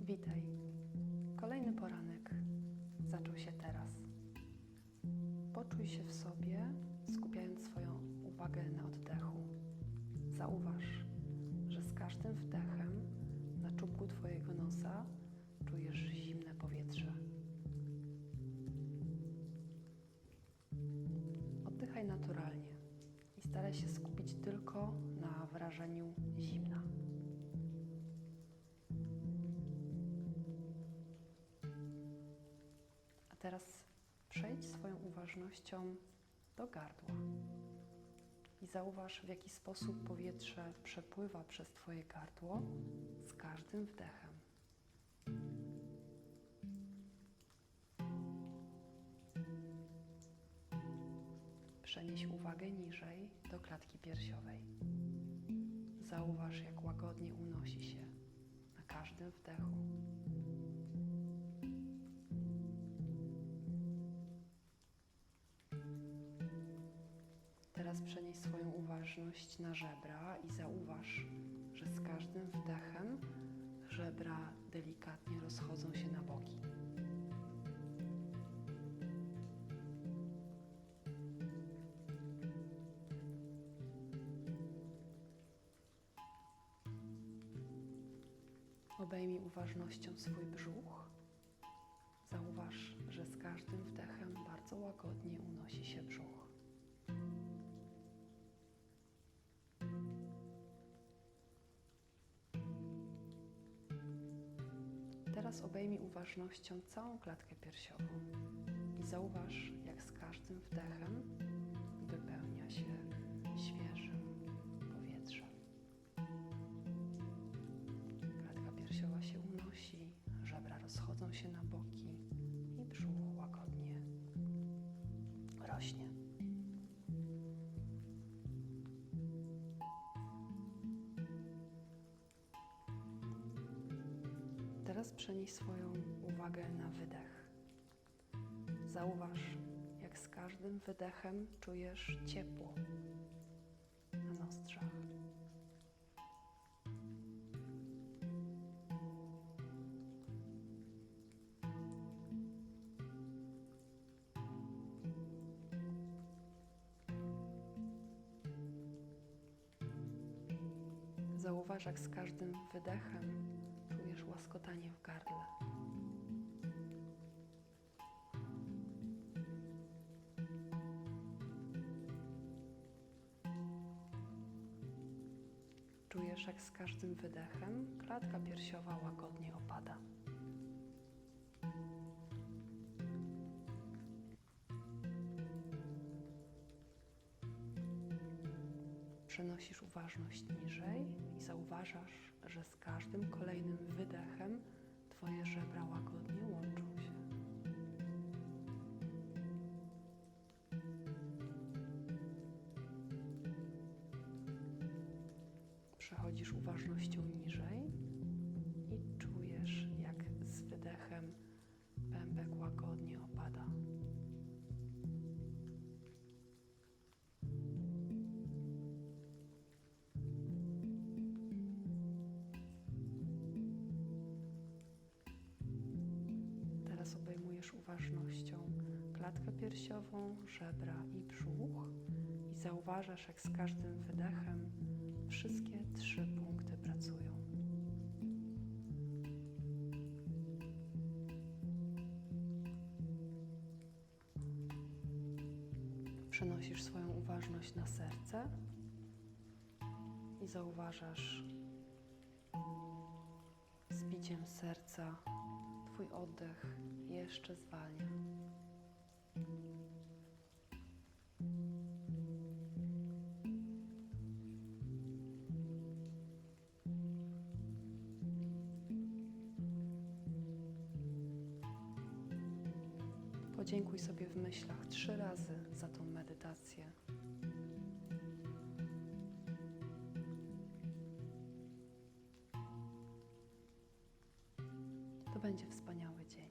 Witaj. Kolejny poranek zaczął się teraz. Poczuj się w sobie, skupiając swoją uwagę na oddechu. Zauważ, że z każdym wdechem na czubku Twojego nosa czujesz zimne powietrze. Oddychaj naturalnie i staraj się skupić tylko na wrażeniu teraz przejdź swoją uważnością do gardła i zauważ, w jaki sposób powietrze przepływa przez Twoje gardło z każdym wdechem. Przenieś uwagę niżej do klatki piersiowej. Zauważ, jak łagodnie unosi się na każdym wdechu. Teraz przenieś swoją uważność na żebra i zauważ, że z każdym wdechem żebra delikatnie rozchodzą się na boki. Obejmij uważnością swój brzuch. Zauważ, że z każdym wdechem bardzo łagodnie unosi się brzuch. Teraz obejmij uważnością całą klatkę piersiową i zauważ, jak z każdym wdechem wypełnia się świeżym powietrzem. Klatka piersiowa się unosi, żebra rozchodzą się na boki i brzuch łagodnie rośnie. Teraz przenieś swoją uwagę na wydech. Zauważ, jak z każdym wydechem czujesz ciepło na nostrzach. Zauważ, jak z każdym wydechem łaskotanie w gardle. Czujesz, jak z każdym wydechem klatka piersiowa łagodnie opada. Przenosisz uważność niżej i zauważasz, że z każdym kolejnym wydechem Twoje żebra łagodnie łączą się. Przechodzisz uważnością niżej uważnością klatkę piersiową, żebra i brzuch i zauważasz, jak z każdym wydechem wszystkie trzy punkty pracują. Przenosisz swoją uważność na serce i zauważasz biciem serca Twój oddech jeszcze zwalnia. Podziękuj sobie w myślach trzy razy za tą medytację. będzie wspaniały dzień.